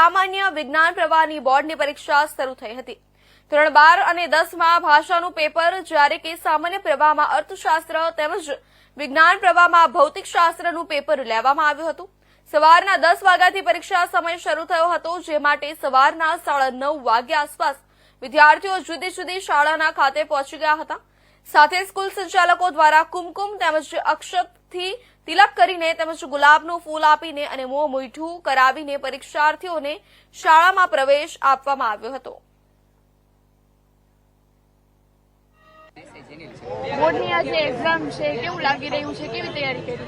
સામાન્ય વિજ્ઞાન પ્રવાહની બોર્ડની પરીક્ષા શરૂ થઈ હતી. ધોરણ બાર અને દસમાં ભાષાનું પેપર જ્યારે કે સામાન્ય પ્રવાહમાં અર્થશાસ્ત્ર તેમજ વિજ્ઞાન પ્રવાહમાં ભૌતિકશાસ્ત્રનું પેપર લેવામાં આવ્યું હતું. સવારના દસ વાગ્યાથી પરીક્ષા સમય શરૂ થયો હતો, જે માટે સવારના સાડા નવ વાગ્યા આસપાસ વિદ્યાર્થીઓ જુદી જુદી શાળાના ખાતે પહોંચી ગયા હતા. સાથે સ્કૂલ સંચાલકો દ્વારા કુમકુમ તેમજ અક્ષતથી તિલક કરીને તેમજ ગુલાબનું ફૂલ આપીને અને મોં મીઠું કરાવીને પરીક્ષાર્થીઓને શાળામાં પ્રવેશ આપવામાં આવ્યો હતો. બોર્ડની આજે એક્ઝામ છે કેવું લાગી રહ્યું છે? કેવી તૈયારી કરી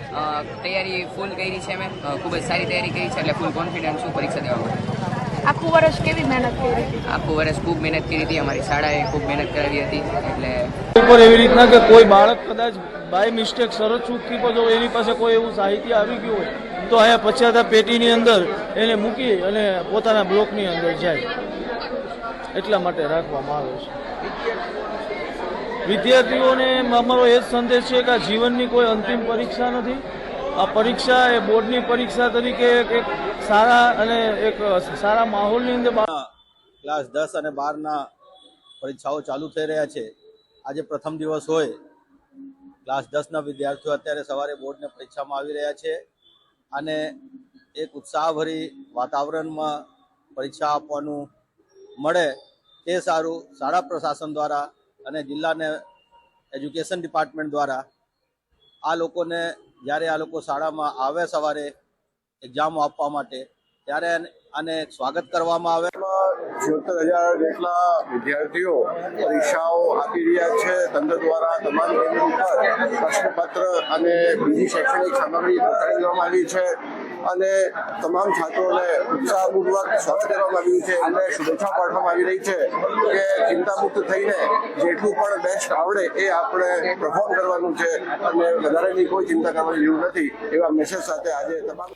તૈયારી ફૂલ કરી છે મેં. ખૂબ જ સારી તૈયારી કરી છે એટલે ફૂલ કોન્ફિડન્સ છું પરીક્ષા દેવા માટે આખું વર્ષ કેવી મહેનત કરી? હતી આખું વર્ષ ખૂબ મહેનત કરી હતી અમારી શાળાએ ખૂબ મહેનત કરાવી હતી એટલે ઉપર એવી રીતના કે કોઈ બાળક કદાચ બાય મિસ્ટેક સરસ ચૂકથી પણ જો એની પાસે કોઈ એવું સાહિત્ય આવી ગયું હોય તો અહીંયા પછાતા પેટીની અંદર એને મૂકી અને પોતાના બ્લોકની અંદર જાય. એટલા માટે રાખવામાં આવે છે. વિદ્યાર્થીઓને અમારો એ જ સંદેશ છે કે આ જીવનની કોઈ અંતિમ પરીક્ષા નથી. આ પરીક્ષા એ બોર્ડની પરીક્ષા તરીકે એક સારા અને એક સારા માહોલની અંદર ક્લાસ દસ અને બારના પરીક્ષાઓ ચાલુ થઈ રહ્યા છે. આજે પ્રથમ દિવસ હોય. ક્લાસ દસના વિદ્યાર્થીઓ અત્યારે સવારે બોર્ડની પરીક્ષામાં આવી રહ્યા છે અને એક ઉત્સાહભરી વાતાવરણમાં પરીક્ષા આપવાનું મળે તે સારું શાળા પ્રશાસન દ્વારા અને જિલ્લાને એજ્યુકેશન ડિપાર્ટમેન્ટ દ્વારા આ લોકોને જ્યારે આ લોકો શાળામાં આવે સવારે એક્ઝામ આપવા માટે, ત્યારે આને સ્વાગત કરવામાં આવે. છોતેર હજાર જેટલા વિદ્યાર્થીઓ પરીક્ષાઓ આપી રહ્યા છે તંત્ર દ્વારા તમામ કેન્દ્ર ઉપર પ્રશ્નપત્ર અને બીજી શૈક્ષણિક સામગ્રી પહોંચાડી દેવામાં આવી છે. અને તમામ છાત્રોને ઉત્સાહપૂર્વક સ્વાગત કરવામાં આવ્યું છે અને શુભેચ્છા પાઠવવામાં આવી રહી છે કે ચિંતામુક્ત થઈને જેટલું પણ બેસ્ટ આવડે એ આપણે પરફોર્મ કરવાનું છે અને વધારેની કોઈ ચિંતા કરવાની જરૂર નથી એવા મેસેજ સાથે આજે તમામ